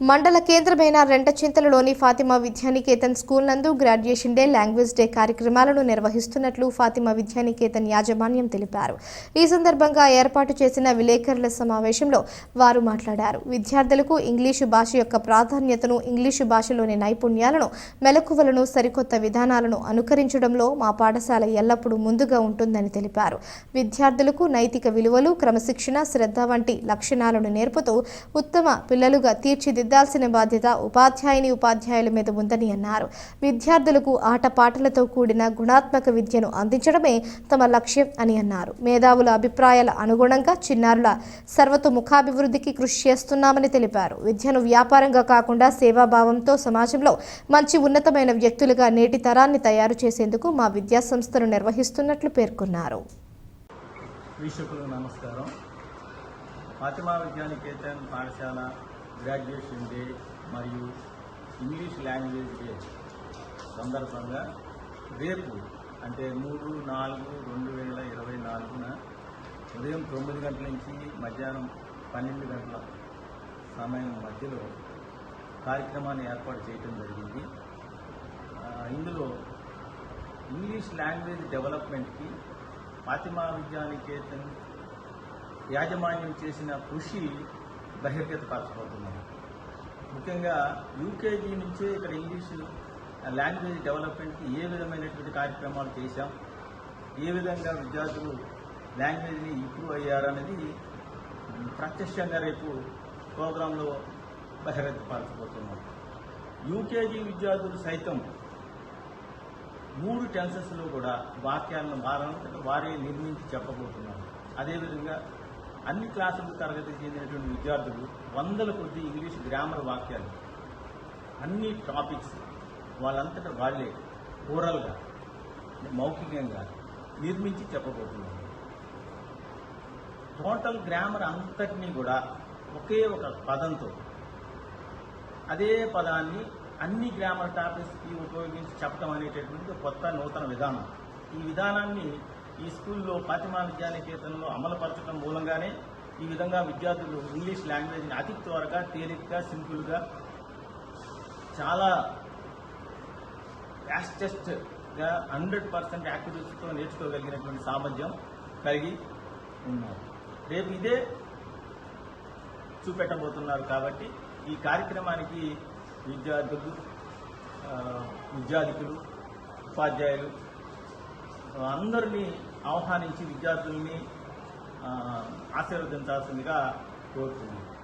మండల కేంద్రమైన రెంటచింతలలోని ఫాతిమా విద్యానికేతన్ స్కూల్ నందు గ్రాడ్యుయేషన్ డే లాంగ్వేజ్ డే కార్యక్రమాలను నిర్వహిస్తున్నట్లు ఫాతిమా విద్యానికేతన్ యాజమాన్యం తెలిపారు. ఈ సందర్భంగా ఏర్పాటు చేసిన విలేకరుల సమావేశంలో వారు మాట్లాడారు. విద్యార్థులకు ఇంగ్లీషు భాష యొక్క ప్రాధాన్యతను ఇంగ్లీషు భాషలోని నైపుణ్యాలను మెలకువలను సరికొత్త విధానాలను అనుకరించడంలో మా పాఠశాల ఎల్లప్పుడూ ముందుగా ఉంటుందని తెలిపారు. విద్యార్థులకు నైతిక విలువలు క్రమశిక్షణ శ్రద్ధ వంటి లక్షణాలను నేర్పుతూ ఉత్తమ పిల్లలుగా తీర్చిది తీర్చిదిద్దాల్సిన బాధ్యత ఉపాధ్యాయుని ఉపాధ్యాయుల మీద ఉందని అన్నారు. విద్యార్థులకు ఆటపాటలతో కూడిన గుణాత్మక విద్యను అందించడమే తమ లక్ష్యం అని అన్నారు. మేధావుల అభిప్రాయాల అనుగుణంగా చిన్నారుల సర్వతోముఖాభివృద్ధికి కృషి చేస్తున్నామని తెలిపారు. విద్యను వ్యాపారంగా కాకుండా సేవాభావంతో సమాజంలో మంచి ఉన్నతమైన వ్యక్తులుగా నేటి తరాన్ని తయారు చేసేందుకు మా విద్యా సంస్థను నిర్వహిస్తున్నట్లు పేర్కొన్నారు. వీక్షకులకు నమస్కారం. ఫాతిమా విద్యానికేతన్ పాఠశాల గ్రాడ్యుయేషన్ డే మరియు ఇంగ్లీష్ లాంగ్వేజ్ డే సందర్భంగా రేపు అంటే మూడు నాలుగు రెండు వేల ఇరవై నాలుగున ఉదయం తొమ్మిది గంటల నుంచి మధ్యాహ్నం పన్నెండు గంటల సమయం మధ్యలో కార్యక్రమాన్ని ఏర్పాటు చేయడం జరిగింది. ఇందులో ఇంగ్లీష్ లాంగ్వేజ్ డెవలప్మెంట్కి ఫాతిమా విద్యానికేతన్ యాజమాన్యం చేసిన కృషి బహిర్గతపరచబోతున్నాం ముఖ్యంగా యూకేజీ నుంచే ఇక్కడ ఇంగ్లీష్ లాంగ్వేజ్ డెవలప్మెంట్కి ఏ విధమైనటువంటి కార్యక్రమాలు చేశాం ఏ విధంగా విద్యార్థులు లాంగ్వేజ్ని ఇంప్రూవ్ అయ్యారనేది ప్రత్యక్షంగా రేపు ప్రోగ్రాంలో బహిర్గతపరచబోతున్నారు యూకేజీ విద్యార్థులు సైతం మూడు టెన్సెస్లో కూడా వాక్యాలను మారడం వారే నిర్మించి చెప్పబోతున్నారు. అదేవిధంగా అన్ని క్లాసులకు తరగతి చెందినటువంటి విద్యార్థులు వందల కొద్ది ఇంగ్లీష్ గ్రామర్ వాక్యాలు. అన్ని టాపిక్స్ వాళ్ళంతటా వాళ్ళే ఓరల్గా మౌఖికంగా నిర్మించి చెప్పబోతున్నారు. టోటల్ గ్రామర్ అంతటినీ కూడా ఒకే ఒక పదంతో. అదే పదాన్ని అన్ని గ్రామర్ టాపిక్స్కి ఉపయోగించి చెప్పడం అనేటటువంటి కొత్త నూతన విధానం. ఈ విధానాన్ని ఈ స్కూల్లో ఫాతిమా విద్యానికేతనంలో అమలుపరచడం మూలంగానే ఈ విధంగా విద్యార్థులు ఇంగ్లీష్ లాంగ్వేజ్ని అతి త్వరగా తేలిగ్గా సింపుల్గా చాలా యాస్టెస్ట్గా హండ్రెడ్ పర్సెంట్ యాక్టివిటీస్తో నేర్చుకోగలిగినటువంటి సామర్థ్యం కలిగి ఉన్నారు. రేపు ఇదే చూపెట్టబోతున్నారు కాబట్టి ఈ కార్యక్రమానికి విద్యార్థులు విద్యార్థికులు ఉపాధ్యాయులు అందరినీ ఆహ్వానించి విద్యార్థుల్ని ఆశీర్వదించాల్సిందిగా కోరుతున్నాను.